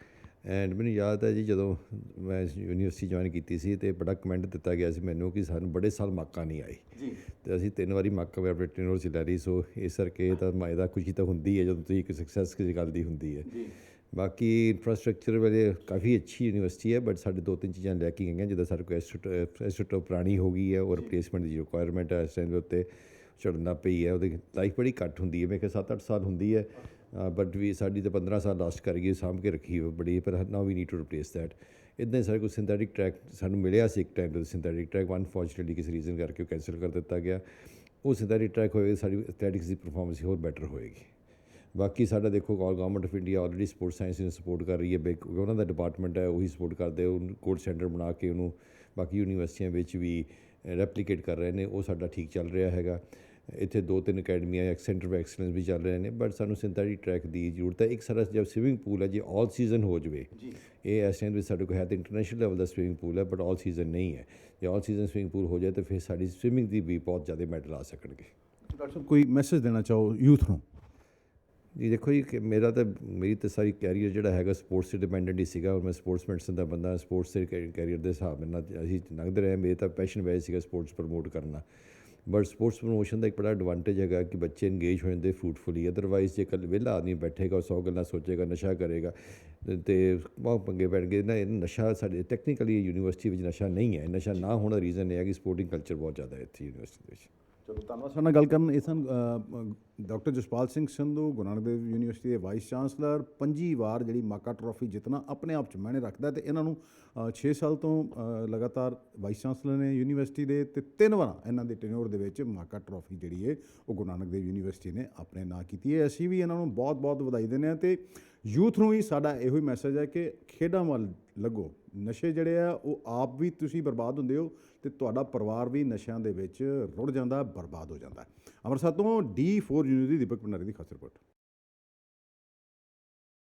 ਐਂਡ ਮੈਨੂੰ ਯਾਦ ਹੈ ਜੀ ਜਦੋਂ ਮੈਂ ਯੂਨੀਵਰਸਿਟੀ ਜੁਆਇਨ ਕੀਤੀ ਸੀ ਤੇ ਬੜਾ ਕਮੈਂਟ ਦਿੱਤਾ ਗਿਆ ਸੀ ਮੈਨੂੰ ਕਿ ਸਾਨੂੰ ਬੜੇ ਸਾਲ ਮਾਕਾ ਨਹੀਂ ਆਈ ਜੀ। ਤੇ ਅਸੀਂ ਤਿੰਨ ਵਾਰੀ ਮਾਕਾ ਵੀ ਆਪਣੇ ਟੈਨੋਰ ਚ ਲੈ ਲਈ ਸੋ ਇਸ ਕਰਕੇ ਤਾਂ ਮਾਇਦਾ ਖੁਸ਼ੀ ਤਾਂ ਹੁੰਦੀ ਹੈ ਜਦੋਂ ਤੁਸੀਂ ਇੱਕ ਸਕਸੈਸ ਕਿਸੇ ਗੱਲ ਦੀ ਹੁੰਦੀ ਹੈ। ਬਾਕੀ ਇਨਫਰਾਸਟ੍ਰਕਚਰ ਵੇਲੇ ਕਾਫੀ ਅੱਛੀ ਯੂਨੀਵਰਸਿਟੀ ਹੈ ਬਟ ਸਾਡੇ ਦੋ ਤਿੰਨ ਚੀਜ਼ਾਂ ਲੈ ਕੇ ਗਈਆਂ ਜਿੱਦਾਂ ਸਾਡੇ ਕੋਲ ਐਸਟੋਟੋ ਪੁਰਾਣੀ ਹੋ ਗਈ ਹੈ ਔਰ ਰਿਪਲੇਸਮੈਂਟ ਦੀ ਰਿਕੁਆਇਰਮੈਂਟ ਹੈ ਇਸ ਟਾਈਮ ਦੇ ਉੱਤੇ ਚੜਨਾ ਪਈ ਹੈ ਉਹਦੀ ਲਾਈਫ ਬੜੀ ਘੱਟ ਹੁੰਦੀ ਹੈ ਮੈਂ ਕਿਹਾ 7-8 ਸਾਲ ਹੁੰਦੀ ਹੈ। ਬਟ ਵੀ ਸਾਡੀ ਤਾਂ 15 ਸਾਲ ਲਾਸਟ ਕਰ ਗਈ, ਸਾਂਭ ਕੇ ਰੱਖੀ ਬੜੀ, ਪਰ now we need to replace that ਇਦਾਂ ਹੀ ਸਾਡੇ ਕੋਲ ਸਿੰਥੈਟਿਕ ਟਰੈਕ ਸਾਨੂੰ ਮਿਲਿਆ ਸੀ ਇੱਕ ਟਾਈਮ ਤੇ ਸਿੰਥੈਟਿਕ ਟਰੈਕ ਅਨਫੋਰਚੂਨਟਲੀ ਕਿਸੇ ਰੀਜ਼ਨ ਕਰਕੇ ਉਹ ਕੈਂਸਲ ਕਰ ਦਿੱਤਾ ਗਿਆ। ਉਹ ਸਿੰਥੈਟਿਕ ਟਰੈਕ ਹੋਏ, ਸਾਡੀ ਐਥਲੈਟਿਕਸ ਦੀ ਪਰਫਾਰਮੈਂਸ ਹੋਰ ਬੈਟਰ ਹੋਏਗੀ। ਬਾਕੀ ਸਾਡਾ ਦੇਖੋ ਕਾਲ government of India already sports science ਨੂੰ ਸਪੋਰਟ ਕਰ ਰਹੀ ਹੈ ਬਿਗ ਉਹਨਾਂ ਦਾ ਡਿਪਾਰਟਮੈਂਟ ਹੈ, ਉਹੀ ਸਪੋਰਟ ਕਰਦੇ, ਉਹ ਕੋਡ ਸੈਂਟਰ ਬਣਾ ਕੇ ਉਹਨੂੰ ਬਾਕੀ ਯੂਨੀਵਰਸਿਟੀਆਂ ਵਿੱਚ ਵੀ ਰੈਪਲੀਕੇਟ ਕਰ ਰਹੇ ਨੇ, ਉਹ ਸਾਡਾ ਠੀਕ ਚੱਲ ਰਿਹਾ ਹੈਗਾ। ਇੱਥੇ ਦੋ ਤਿੰਨ ਅਕੈਡਮੀਆਂ ਐਕ ਸੈਂਟਰ ਆਫ ਐਕਸਲੈਂਸ ਵੀ ਚੱਲ ਰਹੇ ਨੇ ਬਟ ਸਾਨੂੰ ਸਿੰਥੈਟਿਕ ਟਰੈਕ ਦੀ ਜ਼ਰੂਰਤ ਹੈ। ਇੱਕ ਸਾਰਾ ਜਦ ਸਵਿਮਿੰਗ ਪੂਲ ਹੈ ਜੇ ਆਲ ਸੀਜ਼ਨ ਹੋ ਜਵੇ ਇਹ ਇਸ ਟਾਈਮ ਵਿੱਚ ਸਾਡੇ ਕੋਲ ਹੈ ਤਾਂ ਇੰਟਰਨੈਸ਼ਨਲ ਲੈਵਲ ਦਾ ਸਵਿਮਿੰਗ ਪੂਲ ਹੈ ਬਟ ਆਲ ਸੀਜ਼ਨ ਨਹੀਂ ਹੈ। ਜੇ ਆਲ ਸੀਜ਼ਨ ਸਵਿਮਿੰਗ ਪੂਲ ਹੋ ਜਾਏ ਤਾਂ ਫਿਰ ਸਾਡੀ ਸਵਿਮਿੰਗ ਦੀ ਵੀ ਬਹੁਤ ਜ਼ਿਆਦਾ ਮੈਡਲ ਆ ਸਕਣਗੇ। ਡਾਕਟਰ ਸਾਹਿਬ ਕੋਈ ਮੈਸੇਜ ਦੇਣਾ ਚਾਹੋ ਯੂਥ ਨੂੰ? ਜੀ ਦੇਖੋ ਜੀ ਕਿ ਮੇਰਾ ਤਾਂ ਮੇਰੀ ਤਾਂ ਸਾਰੀ ਕੈਰੀਅਰ ਜਿਹੜਾ ਹੈਗਾ ਸਪੋਰਟਸ ਤੇ ਡਿਪੈਂਡੈਂਟ ਹੀ ਸੀਗਾ ਔਰ ਮੈਂ ਸਪੋਰਟਸ ਮੈਡੀਸਨ ਦਾ ਬੰਦਾ ਸਪੋਰਟਸ ਦੇ ਕੈਰੀਅਰ ਦੇ ਹਿਸਾਬ ਨਾਲ ਅਸੀਂ ਲੰਘਦੇ ਰਹੇ। ਮੇਰੇ ਤਾਂ ਪੈਸ਼ਨ ਵੈਸੇ ਸੀਗਾ ਸਪੋਰਟਸ ਪ੍ਰਮੋਟ ਕਰਨਾ। ਬਟ ਸਪੋਰਟਸ ਪ੍ਰਮੋਸ਼ਨ ਦਾ ਇੱਕ ਬੜਾ ਐਡਵਾਂਟੇਜ ਹੈਗਾ ਕਿ ਬੱਚੇ ਇੰਗੇਜ ਹੋ ਜਾਂਦੇ ਫਰੂਟਫੁਲੀ ਅਦਰਵਾਈਜ਼ ਜੇ ਕੱਲ ਵਿਹਲਾ ਆਦਮੀ ਬੈਠੇਗਾ, ਸੌ ਗੱਲਾਂ ਸੋਚੇਗਾ, ਨਸ਼ਾ ਕਰੇਗਾ, ਤੇ- ਤੇ ਬਹੁਤ ਪੰਗੇ ਪੈਣਗੇ, ਨਾ ਇਹ ਨਸ਼ਾ ਸਾਡੇ ਟੈਕਨੀਕਲੀ ਯੂਨੀਵਰਸਿਟੀ ਵਿੱਚ ਨਸ਼ਾ ਨਹੀਂ ਹੈ, ਨਸ਼ਾ ਨਾ ਹੋਣਾ ਰੀਜ਼ਨ ਇਹ ਹੈ ਕਿ ਸਪੋਰਟਿੰਗ ਕਲਚਰ ਬਹੁਤ ਜ਼ਿਆਦਾ ਹੈ ਇੱਥੇ ਯੂਨੀਵਰਸਿਟੀ ਵਿੱਚ। ਚਲੋ ਧੰਨਵਾਦ। ਸਾਡੇ ਨਾਲ ਗੱਲ ਕਰਨ ਇਹ ਸਨ ਡਾਕਟਰ ਜਸਪਾਲ ਸਿੰਘ ਸੰਧੂ ਗੁਰੂ ਨਾਨਕ ਦੇਵ ਯੂਨੀਵਰਸਿਟੀ ਦੇ ਵਾਈਸ ਚਾਂਸਲਰ, ਪੰਜੀ ਵਾਰ ਜਿਹੜੀ ਮਾਕਾ ਟਰੋਫੀ ਜਿੱਤਣਾ ਆਪਣੇ ਆਪ 'ਚ ਮਾਇਨੇ ਰੱਖਦਾ ਤੇ ਇਹਨਾਂ ਨੂੰ 6 ਸਾਲ ਤੋਂ ਲਗਾਤਾਰ ਵਾਈਸ ਚਾਂਸਲਰ ਨੇ ਯੂਨੀਵਰਸਿਟੀ ਦੇ ਤੇ ਤਿੰਨ ਵਾਰ ਇਹਨਾਂ ਦੇ ਟੈਨਿਓਰ ਦੇ ਵਿੱਚ ਮਾਕਾ ਟਰੋਫੀ ਜਿਹੜੀ ਹੈ ਉਹ ਗੁਰੂ ਨਾਨਕ ਦੇਵ ਯੂਨੀਵਰਸਿਟੀ ਨੇ ਆਪਣੇ ਨਾਂ ਕੀਤੀ ਹੈ ਅਸੀਂ ਵੀ ਇਹਨਾਂ ਨੂੰ ਬਹੁਤ-ਬਹੁਤ ਵਧਾਈ ਦਿੰਦੇ ਹਾਂ ਤੇ ਯੂਥ ਨੂੰ ਵੀ ਸਾਡਾ ਇਹੋ ਹੀ ਮੈਸੇਜ ਹੈ ਕਿ ਖੇਡਾਂ ਵੱਲ ਲੱਗੋ। ਨਸ਼ੇ ਜਿਹੜੇ ਆ, ਉਹ ਆਪ ਵੀ ਤੁਸੀਂ ਬਰਬਾਦ ਹੁੰਦੇ ਹੋ ਤੇ ਤੁਹਾਡਾ ਪਰਿਵਾਰ ਵੀ ਨਸ਼ਿਆਂ ਦੇ ਵਿੱਚ ਰੁੜ ਜਾਂਦਾ, ਬਰਬਾਦ ਹੋ ਜਾਂਦਾ। ਅੰਮ੍ਰਿਤਸਰ ਤੋਂ D4 ਨਿਊਜ਼ ਦੀ ਦੀਪਕ ਭੰਡਾਰੀ ਦੀ ਖਾਸ ਰਿਪੋਰਟ।